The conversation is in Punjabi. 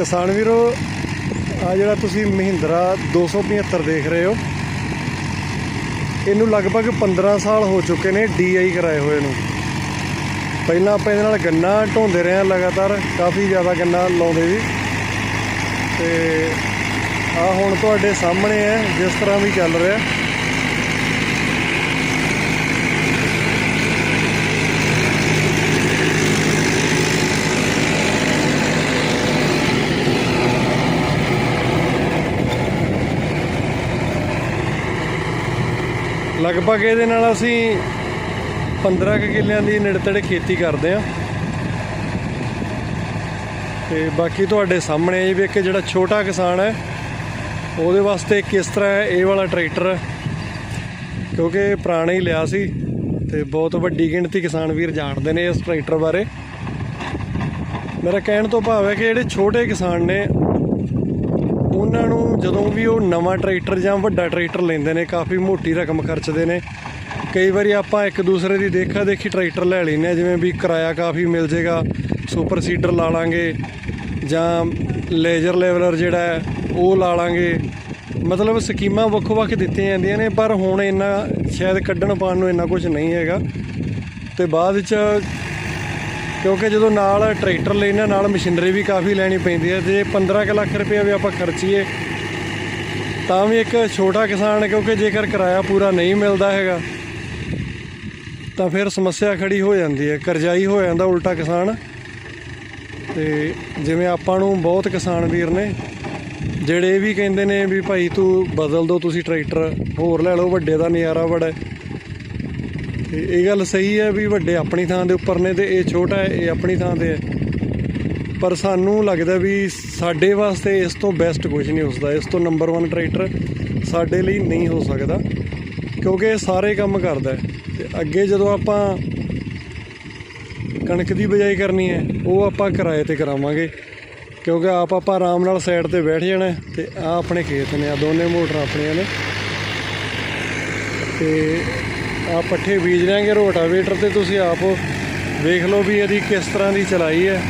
ਕਿਸਾਨ ਵੀਰੋ, ਆ ਜਿਹੜਾ ਤੁਸੀਂ ਮਹਿੰਦਰਾ 275 ਦੇਖ ਰਹੇ ਹੋ, ਇਹਨੂੰ ਲਗਭਗ 15 ਸਾਲ ਹੋ ਚੁੱਕੇ ਨੇ ਡੀਆਈ ਕਰਾਏ ਹੋਏ ਨੂੰ। ਪਹਿਲਾਂ ਆਪਾਂ ਇਹਦੇ ਨਾਲ ਗੰਨਾ ਢੋਂਦੇ ਰਹੇ ਹਾਂ ਲਗਾਤਾਰ, ਕਾਫੀ ਜ਼ਿਆਦਾ ਗੰਨਾ ਲਾਉਂਦੇ ਵੀ ਤੇ ਆ ਹੁਣ ਤੁਹਾਡੇ ਸਾਹਮਣੇ ਹੈ, ਜਿਸ ਤਰ੍ਹਾਂ ਵੀ ਚੱਲ ਰਿਹਾ। ਲਗਭਗ ਇਹਦੇ ਨਾਲ ਅਸੀਂ 15 ਕੁ ਕਿੱਲਿਆਂ ਦੀ ਨੇੜੇ ਤੇੜੇ ਖੇਤੀ ਕਰਦੇ ਆ ਤੇ ਬਾਕੀ ਤੁਹਾਡੇ ਸਾਹਮਣੇ ਇਹ ਵੀ ਇੱਕ ਜਿਹੜਾ ਛੋਟਾ ਕਿਸਾਨ ਹੈ, ਉਹਦੇ ਵਾਸਤੇ ਕਿਸ ਤਰ੍ਹਾਂ ਹੈ ਇਹ ਵਾਲਾ ਟਰੈਕਟਰ ਕਿਉਂਕਿ ਪੁਰਾਣਾ ਹੀ ਲਿਆ ਸੀ ਤੇ ਬਹੁਤ ਵੱਡੀ ਗਿਣਤੀ ਕਿਸਾਨ ਵੀਰ ਜਾਣਦੇ ਨੇ ਇਸ ਟਰੈਕਟਰ ਬਾਰੇ। ਮੇਰਾ ਕਹਿਣ ਤੋਂ ਭਾਵ ਹੈ ਕਿ ਜਿਹੜੇ ਛੋਟੇ ਕਿਸਾਨ ਨੇ ਵੀ ਉਹ ਨਵਾਂ ਟਰੈਕਟਰ ਜਾਂ ਵੱਡਾ ਟਰੈਕਟਰ ਲੈਂਦੇ ਨੇ, ਕਾਫੀ ਮੋਟੀ ਰਕਮ ਖਰਚਦੇ ਨੇ। ਕਈ ਵਾਰੀ ਆਪਾਂ ਇੱਕ ਦੂਸਰੇ ਦੀ ਦੇਖਾ ਦੇਖੀ ਟਰੈਕਟਰ ਲੈ ਲੈਂਦੇ ਹਾਂ, ਜਿਵੇਂ ਵੀ ਕਿਰਾਇਆ ਕਾਫੀ ਮਿਲ ਜੇਗਾ, ਸੁਪਰ ਸੀਡਰ ਲਾ ਲਾਂਗੇ ਜਾਂ ਲੇਜ਼ਰ ਲੈਵਲਰ ਜਿਹੜਾ ਹੈ, ਉਹ ਲਾ ਲਾਂਗੇ। ਮਤਲਬ ਸਕੀਮਾਂ ਵੱਖੋ ਵੱਖ ਦਿੱਤੀਆਂ ਜਾਂਦੀਆਂ ਨੇ, ਪਰ ਹੁਣ ਇੰਨਾ ਸ਼ਾਇਦ ਕੱਢਣ ਪਾਉਣ ਨੂੰ ਇੰਨਾ ਕੁਝ ਨਹੀਂ ਹੈਗਾ। ਤੇ ਬਾਅਦ ਵਿੱਚ ਕਿਉਂਕਿ ਜਦੋਂ ਨਾਲ ਟਰੈਕਟਰ ਲੈਣਾ ਨਾਲ ਮਸ਼ੀਨਰੀ ਵੀ ਕਾਫੀ ਲੈਣੀ ਪੈਂਦੀ ਹੈ ਤੇ 15 ਕੁ ਲੱਖ ਰੁਪਏ ਵੀ ਆਪਾਂ ਖਰਚੀਏ ਤਾਂ ਵੀ ਇੱਕ ਛੋਟਾ ਕਿਸਾਨ ਕਿਉਂਕਿ ਜੇਕਰ ਕਿਰਾਇਆ ਪੂਰਾ ਨਹੀਂ ਮਿਲਦਾ ਹੈਗਾ, ਤਾਂ ਫਿਰ ਸਮੱਸਿਆ ਖੜੀ ਹੋ ਜਾਂਦੀ ਹੈ, ਕਰਜ਼ਾਈ ਹੋ ਜਾਂਦਾ ਉਲਟਾ ਕਿਸਾਨ। ਤੇ ਜਿਵੇਂ ਆਪਾਂ ਨੂੰ ਬਹੁਤ ਕਿਸਾਨ ਵੀਰ ਨੇ, ਜਿਹੜੇ ਇਹ ਵੀ ਕਹਿੰਦੇ ਨੇ ਵੀ ਭਾਈ ਤੂੰ ਬਦਲ ਦੋ, ਤੁਸੀਂ ਟਰੈਕਟਰ, ਹੋਰ ਲੈ ਲਓ, ਵੱਡੇ ਦਾ ਨਜ਼ਾਰਾ ਬੜਾ ਹੈ। ਤੇ ਇਹ ਗੱਲ ਸਹੀ ਹੈ ਵੀ ਵੱਡੇ ਆਪਣੀ ਥਾਂ ਦੇ ਉੱਪਰ ਨੇ ਤੇ ਇਹ ਛੋਟਾ ਹੈ, ਇਹ ਆਪਣੀ ਥਾਂ ਤੇ ਹੈ। ਪਰ ਸਾਨੂੰ ਲੱਗਦਾ ਵੀ ਸਾਡੇ ਵਾਸਤੇ ਇਸ ਤੋਂ ਬੈਸਟ ਕੁਝ ਨਹੀਂ ਉਸਦਾ, ਇਸ ਤੋਂ ਨੰਬਰ 1 ਟਰੈਕਟਰ ਸਾਡੇ ਲਈ ਨਹੀਂ ਹੋ ਸਕਦਾ, ਕਿਉਂਕਿ ਇਹ ਸਾਰੇ ਕੰਮ ਕਰਦਾ ਹੈ। ਤੇ ਅੱਗੇ ਜਦੋਂ ਆਪਾਂ ਕਣਕ ਦੀ ਬਜਾਈ ਕਰਨੀ ਹੈ, ਉਹ ਆਪਾਂ ਕਿਰਾਏ ਤੇ ਕਰਾਵਾਂਗੇ, ਕਿਉਂਕਿ ਆਪ ਆਪਾਂ ਆਰਾਮ ਨਾਲ ਸਾਈਡ ਤੇ ਬੈਠ ਜਾਣਾ ਹੈ ਤੇ ਆ ਆਪਣੇ ਖੇਤ ਨੇ ਆ ਦੋਨੇ ਮੋਟਰਾਂ ਆਪਣੀਆਂ ਨੇ। ਤੇ ਆ ਪੱਠੇ ਬੀਜ ਲਾਂਗੇ ਰੋਟਾਵੇਟਰ ਤੇ ਤੁਸੀਂ ਆਪ ਵੇਖ ਲਓ ਵੀ ਇਹਦੀ ਕਿਸ ਤਰ੍ਹਾਂ ਦੀ ਚਲਾਈ ਹੈ।